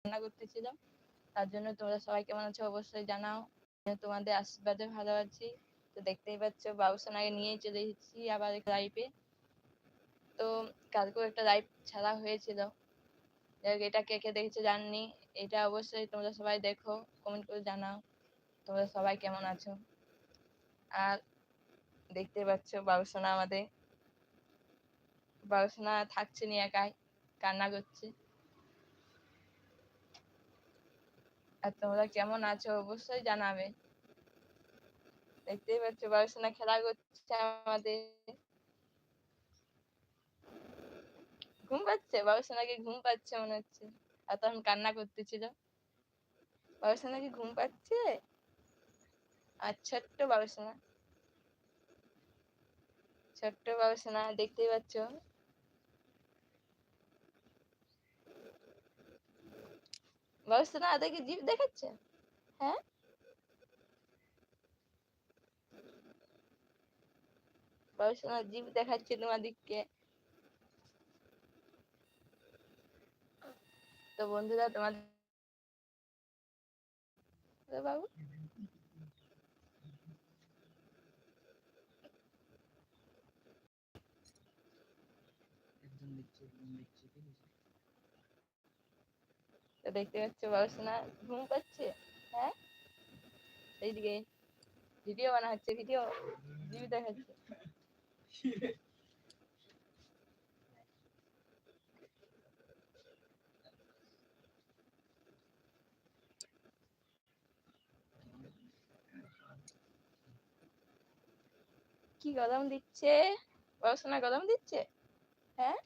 রান্না করতেছিল তার জন্য তোমরা সবাই কেমন আছো অবশ্যই জানাও। তোমাদের আশীর্বাদে ভালো আছি। তো দেখতেই পাচ্ছ বাবুসোনাকে নিয়েই চলে এসেছি আবার লাইভে তো কালকেও একটা লাইভ ছাড়া হয়েছিল। এটা কে কে দেখেছ জাননি। এটা অবশ্যই তোমরা সবাই দেখো কমেন্ট করে জানাও। তোমরা সবাই কেমন আছো? আর দেখতে পাচ্ছ, বাবুসোনা আমাদের। বাবুসোনা থাকছে নি একাই, কান্না করছে। আর তোমরা কেমন আছো অবশ্যই জানাবে। দেখতেই পাচ্ছ বাবুসোনা খেলা করছে আমাদের। ঘুম পাচ্ছে? বাবুসোনাকে ঘুম পাচ্ছে মনে হচ্ছে। আর তখন কান্না করতেছিল। বাবুসোনা কি ঘুম পাচ্ছে? আর ছোট্ট বাবুসোনা। ছোট্ট বাবুসোনা, দেখতেই পাচ্ছ। বাবুসোনা দেখে জিভ দেখাচ্ছে। হ্যাঁ? বাবুসোনা জিভ দেখাচ্ছে তোমাদেরকে তো বন্ধুরা তোমাদের বাবু? তো দেখতে পাচ্ছ বাবুসোনা ঘুম পাচ্ছে? হ্যাঁ? এইদিকে ভিডিও বানা হচ্ছে ভিডিও জিভ দেখাচ্ছে। কি গরম দিচ্ছে? বাবুসোনা গরম দিচ্ছে? হ্যাঁ?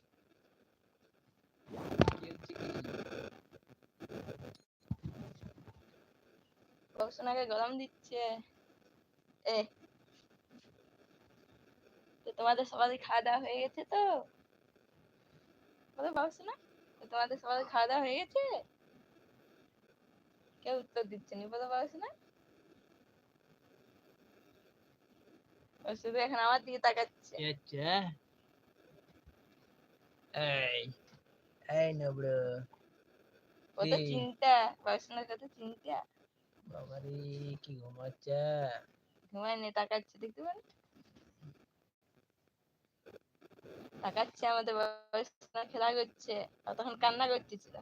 বাবুসোনাকে গরম দিচ্ছে। এ তো তোমাদের সবাই খাওয়া দাওয়া হয়ে গেছে তো? বলো তোমাদের সবাই খাওয়া দাওয়া হয়ে গেছে? কেউ উত্তর দিচ্ছে না বলো শুধু এখন আমার দিকে তাকাচ্ছে। আচ্ছা এই এই নবড়ো ও তো চিন্তা বাবুসোনার কথা চিন্তা। বাবারে কি ঘুমাচ্ছে? ঘুমায় নে তাকাচ্ছে দেখতে পান? তাকাচ্ছে আমাদের বাবুসোনা খেলা করছে আর তখন কান্না করতেছিল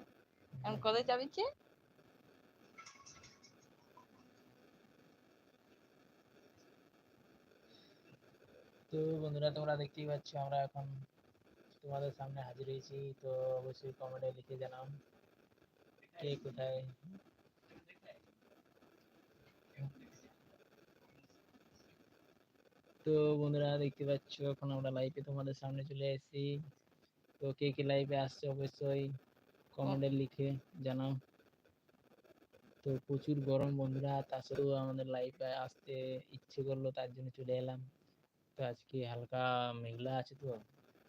এখন যাবিছে তো বন্ধুরা তোমরা দেখতেই পাচ্ছ আমরা এখন তোমাদের সামনে হাজির হয়েছি। তো অবশ্যই কমেন্টে লিখে জানাও কে কোথায়? তো বন্ধুরা দেখতে পাচ্ছ এখন আমরা লাইভে তোমাদের সামনে চলে এসেছি। তো কে কে লাইভে আসছে অবশ্যই কমেন্টে লিখে জানাও। তো প্রচুর গরম বন্ধুরা সাথেও আমাদের লাইভে আসতে ইচ্ছে করল তার জন্য চলে এলাম। তো আজকে হালকা মেঘলা আছে তো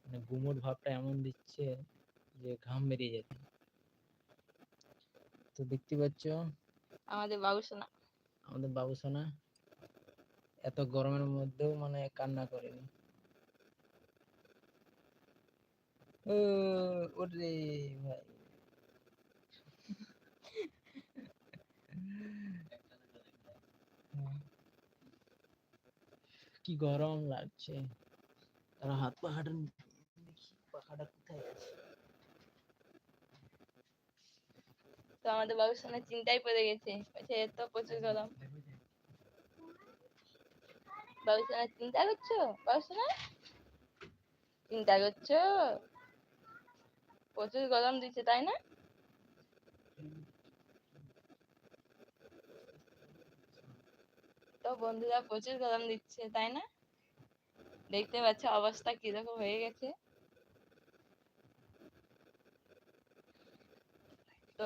মানে গুমোট ভাবটা এমন দিচ্ছে যে ঘাম বেরিয়ে যেতে তো দেখতে পাচ্ছ আমাদের বাবুসোনা। আমাদের বাবু সোনা এত গরমের মধ্যেও মানে কান্না করেনি। ওরে ভাই। কি গরম লাগছে। তারা হাত পা দেখি পাখাটা কোথায় আছে। তো আমাদের বাবুসোনা চিন্তায় পড়ে গেছে। বলছে এত প্রচুর গরম। বাবুসোনা চিন্তা করছ বাবুসোনা চিন্তা করছ প্রচুর গরম দিচ্ছে তাই না তো বন্ধুরা প্রচুর গরম দিচ্ছে তাই না দেখতে পাচ্ছ অবস্থা কীরকম হয়ে গেছে তো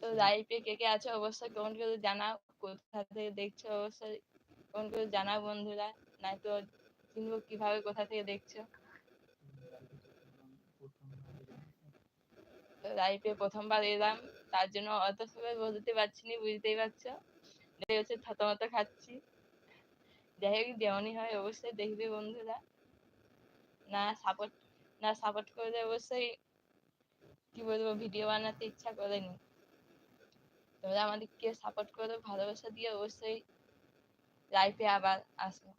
তো লাইভে কে কে আছো অবশ্যই কমেন্ট করে জানাও কোথা থেকে দেখছ অবশ্যই কমেন্ট করে জানাও বন্ধুরা, নয়তো চিনবো কীভাবে, কোথা থেকে দেখছ। তো লাইভে প্রথমবার এলাম, তার জন্য অত সময় বলতে পারছি না, বুঝতেই পারছ। এই হচ্ছে থতমত খাচ্ছি। যাই হোক, যেমনই হয় অবশ্যই দেখবে বন্ধুরা। না সাপোর্ট না সাপোর্ট করলে অবশ্যই, কি বলব ভিডিও বানাতে ইচ্ছা করেনি তোমরা আমাদেরকে সাপোর্ট করো, ভালোবাসা দিয়ে অবশ্যই লাইফে আবার আসো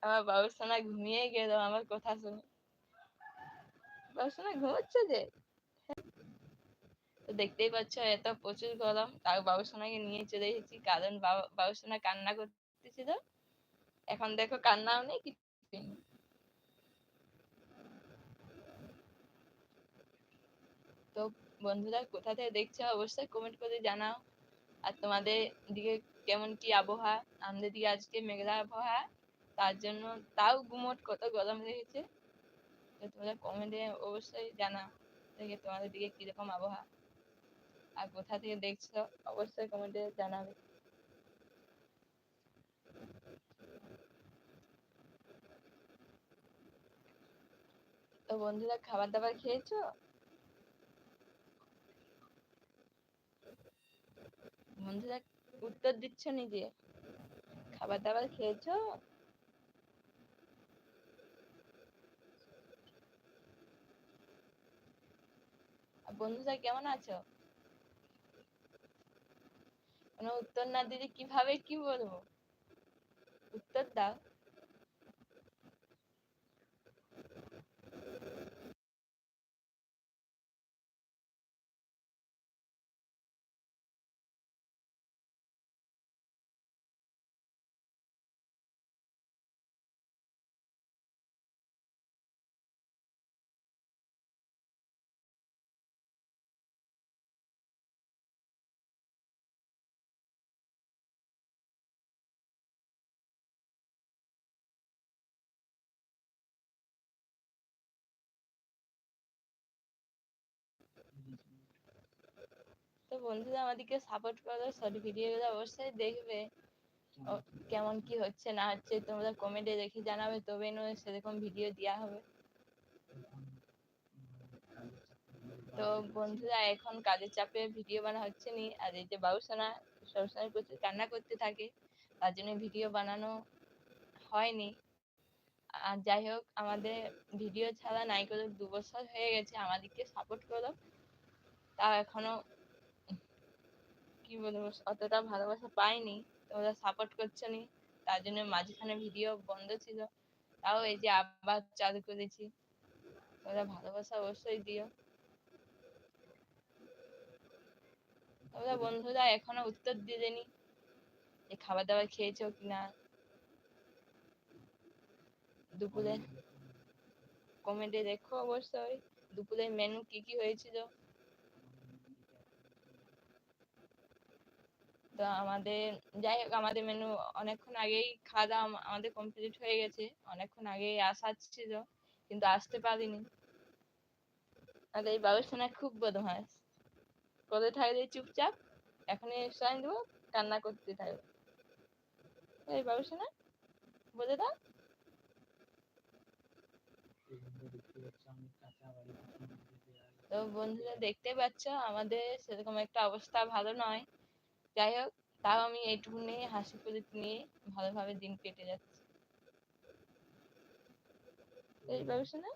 আমার বাবুসোনা ঘুমিয়ে গেল, আমার কথা শুনে। বাবুসোনা ঘুমোচ্ছে যে? তো দেখতেই পাচ্ছ, এত প্রচুর গরম। তাও বাবুসোনাকে নিয়ে চলে এসেছি। কারণ বাবা- বাবুসোনা কান্না করতেছিল। এখন দেখো কান্নাও নেই কিছু নেই। তো বন্ধুরা, কোথা থেকে দেখছ অবশ্যই কমেন্ট করে জানাও। আর তোমাদের দিকে কেমন কি আবহাওয়া? আমাদের দিকে আজকে মেঘলা আবহাওয়া, তার জন্য তাও গুমোট কত গরম লেগেছে। তো তোমরা কমেন্টে অবশ্যই জানা দেখে তোমাদের দিকে কীরকম আবহাওয়া। আর কোথা থেকে দেখছ অবশ্যই কমেন্টে জানাবে। তো বন্ধুরা খাবার দাবার খেয়েছো? বন্ধুরা উত্তর দিচ্ছ নিজে? খাবার দাবার খেয়েছো বন্ধুরা কেমন আছো? কোনো উত্তর না দিলে কীভাবে কি বলব? উত্তর দাও। বন্ধুরা আমাদেরকে সাপোর্ট করো শর্ট ভিডিওগুলো অবশ্যই দেখবে। কেমন কি হচ্ছে, না হচ্ছে, তোমরা কমেন্টে রেখে জানাবে তবে নয় সেরকম ভিডিও দেওয়া হবে। তো বন্ধুরা, এখন কাজের চাপে ভিডিও বানা হচ্ছে নি, আর এই যে বাবুসোনা সবসময় প্রচুর কান্না করতে থাকে, তার জন্য ভিডিও বানানো হয়নি। আর যাই হোক, আমাদের ভিডিও ছাড়া নাই করে দু বছর হয়ে গেছে, আমাদেরকে সাপোর্ট করো। তাও এখনও কি বলব, অতটা ভালোবাসা পাইনি তোমরা সাপোর্ট করছ নি তার জন্য মাঝখানে ভিডিও বন্ধ ছিল, তাও এই যে আবার চালু করেছি তোমরা ভালোবাসা অবশ্যই দিও। তোমরা বন্ধুরা এখনও উত্তর দিলেনি যে খাবার দাবার খেয়েছো কিনা। দুপুরে কমেন্টে দেখো অবশ্যই, দুপুরের মেনু কি কি হয়েছিল। তো আমাদের যাই হোক আমাদের মেনু অনেকক্ষণ আগেই খাওয়া দাওয়া আম- আমাদের কমপ্লিট হয়ে গেছে। অনেকক্ষণ আগেই আসার ছিল কিন্তু আসতে পারিনি। আর এই বাবুসোনা খুব বদমাস করে থাকলে চুপচাপ? এখনই সাইন দেবো, কান্না করতে থাকবে। এই বাবুসোনা বলে দাও। তো বন্ধুরা দেখতে পাচ্ছ, আমাদের সেরকম একটা অবস্থা ভালো নয়। যাই হোক, তাও আমি এইটুকু নিয়ে হাসি খুশি নিয়ে ভালোভাবে দিন কেটে যাচ্ছে। এই বাবুসোনা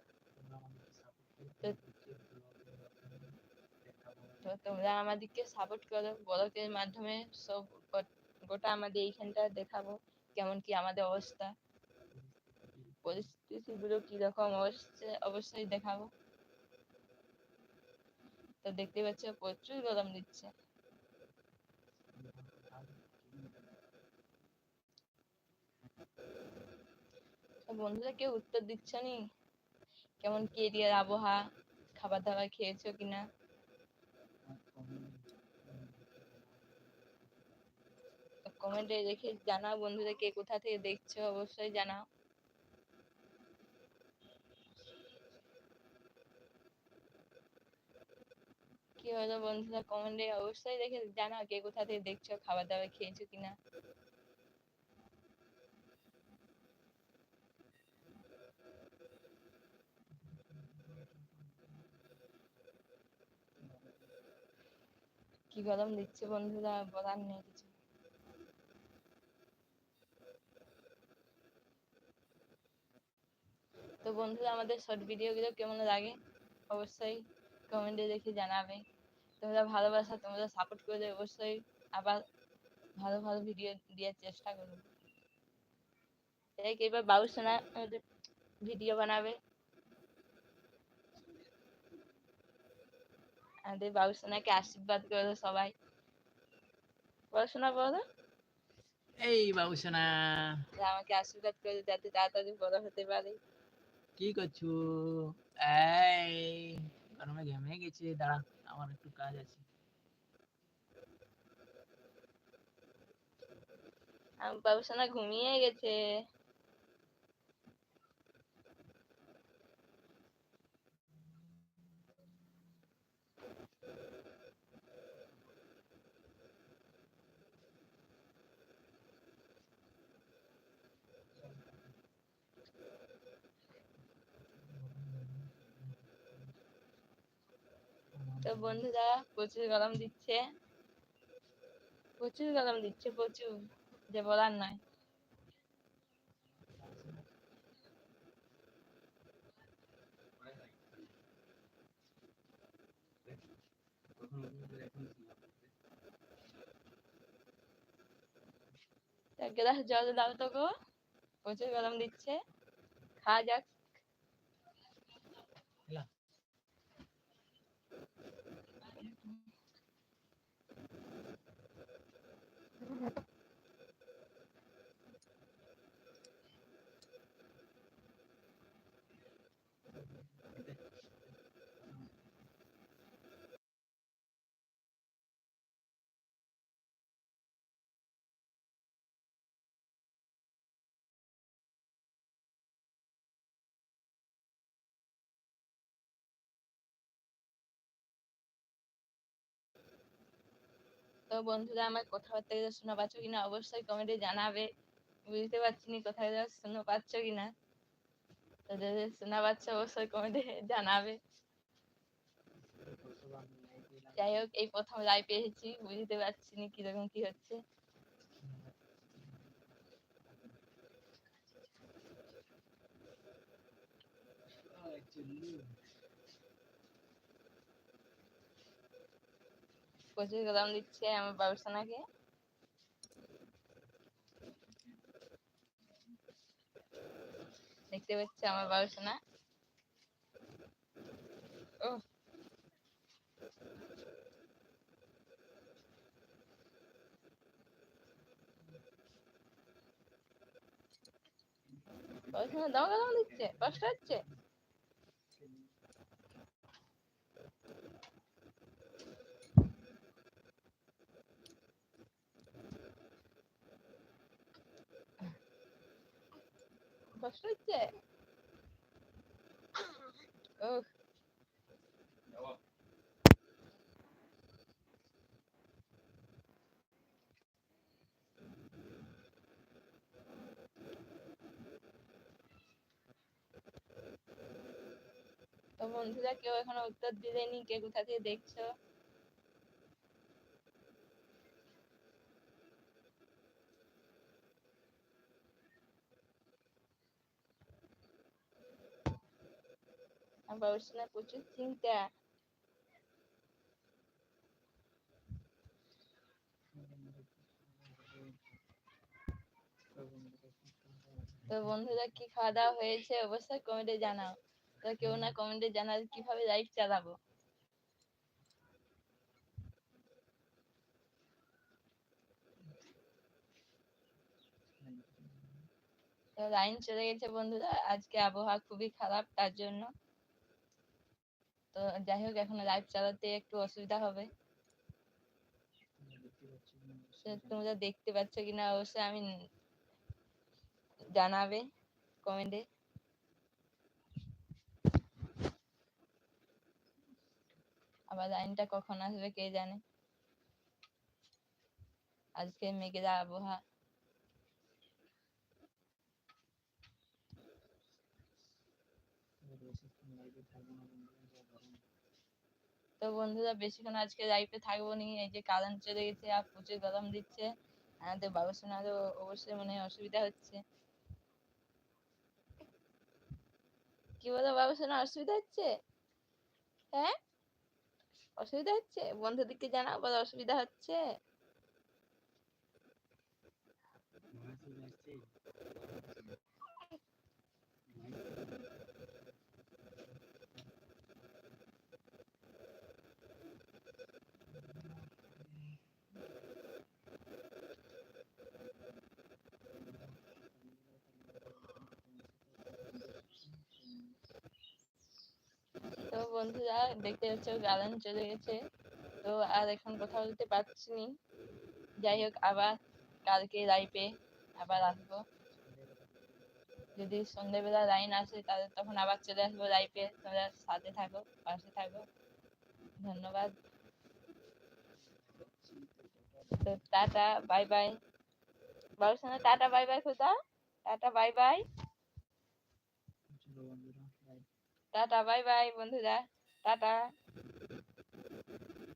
তো তোমরা আমাদেরকে সাপোর্ট করো ব্লগের মাধ্যমে সব গোটা আমাদের এইখানটা দেখাবো, কেমন কি আমাদের অবস্থা। পরিস্থিতি গুলো কীরকম অবশ্যই অবশ্যই দেখাবো। তো দেখতে পাচ্ছ প্রচুর গরম দিচ্ছে। বন্ধুরা কেউ উত্তর দিচ্ছ নি? কেমন কি এরিয়ার আবহাওয়া খাবার দাবার খেয়েছো কিনা? কমেন্টে রেখে জানাও বন্ধুরা কে কোথা থেকে দেখছ, অবশ্যই জানাও। কি হলো বন্ধুরা? কমেন্টে অবশ্যই রেখে জানাও কে কোথা থেকে দেখছ খাবার দাবার খেয়েছো কিনা। কি গরম দিচ্ছে বন্ধুরা? বলার নেই কিছু। তো বন্ধুরা, আমাদের শর্ট ভিডিওগুলো কেমন লাগে? অবশ্যই কমেন্টে দেখে জানাবে। তোমরা ভালোবাসা, তোমরা সাপোর্ট করলে অবশ্যই। আবার ভালো ভালো ভিডিও দেওয়ার চেষ্টা করব। এবার বাবুসোনা ভিডিও বানাবে। আমাদের বাবুসোনাকে আশীর্বাদ করো সবাই। পড়াশোনা বলো এই বাবুসোনা যে আমাকে আশীর্বাদ করে যাতে তাড়াতাড়ি বড় হতে পারে। কি করছ? এই গরমে ঘেমে গেছে। দাঁড়া আমার একটু কাজ আছে। আমার বাবুসোনা ঘুমিয়ে গেছে। তো বন্ধুরা, প্রচুর গরম দিচ্ছে। প্রচুর গরম দিচ্ছে, প্রচুর। যে বলার নয়। এক গ্লাস জল দাও তো গো। প্রচুর গরম দিচ্ছে। খাওয়া যাক। তো বন্ধুরা, আমার কথাবার্তা শোনা পাচ্ছ কিনা? অবশ্যই কমেন্টে জানাবে। বুঝতে পারছি না কোথায় শোনা পাচ্ছ কিনা? তো যদি শোনা পাচ্ছ, অবশ্যই কমেন্টে জানাবে। যাই হোক, এই প্রথম লাইভ এসেছি, বুঝতে পারছি না কীরকম কি হচ্ছে। প্রচুর গরম দিচ্ছে আমার বাবুসানাকে। দেখতে পাচ্ছি আমার বাবুসানা। ও বাবুসানা দাও গরম দিচ্ছে? কষ্ট হচ্ছে? কষ্ট তো বন্ধুরা কেউ এখনও উত্তর দিলেনি কে কোথা থেকে দেখছ আমার বাবুসোনা প্রচুর চিন্তা তো বন্ধুরা কি খাওয়া দাওয়া হয়েছে অবশ্যই কমেন্টে জানাও তো কেউ না কমেন্টে জানালে কীভাবে লাইভ চালাবো লাইন চলে গেছে বন্ধুরা আজকে আবহাওয়া খুবই খারাপ তার জন্য তো যাই হোক, এখন লাইভ চালাতে একটু অসুবিধা হবে। তোমরা দেখতে পাচ্ছ কিনা অবশ্যই আমি জানাবে কমেন্টে আবার লাইনটা কখন আসবে কে জানে? আজকে মেঘেরা আবহাওয়া। তো বন্ধুরা, বেশিক্ষণ আজকে লাইফে থাকব নি। এই যে কারেন্ট চলে গেছে আর প্রচুর গরম দিচ্ছে। আমাদের বাবুসোনারও অবশ্যই মনে অসুবিধা হচ্ছে। কি বলো সোনার অসুবিধা হচ্ছে? হ্যাঁ? অসুবিধা হচ্ছে? বন্ধুদেরকে জানাও, বলো অসুবিধা হচ্ছে তো বন্ধুরা দেখতে পাচ্ছ গালান চলে গেছে। তো আর এখন কথা বলতে পারছি নি। যাই হোক, আবার কালকে লাইভে আবার আসব। যদি সন্ধ্যেবেলা লাইন আসে, তাহলে তখন আবার চলে আসব লাইভে তোমরা সাথে থাকো, পাশে থাকো। ধন্যবাদ। তো টাটা বাই বাই বাবুসোনা টাটা বাই বাই খোদা। টাটা বাই বাই চলো বন্ধুরা bye. টাটা বাই বাই বন্ধুরা টাটা।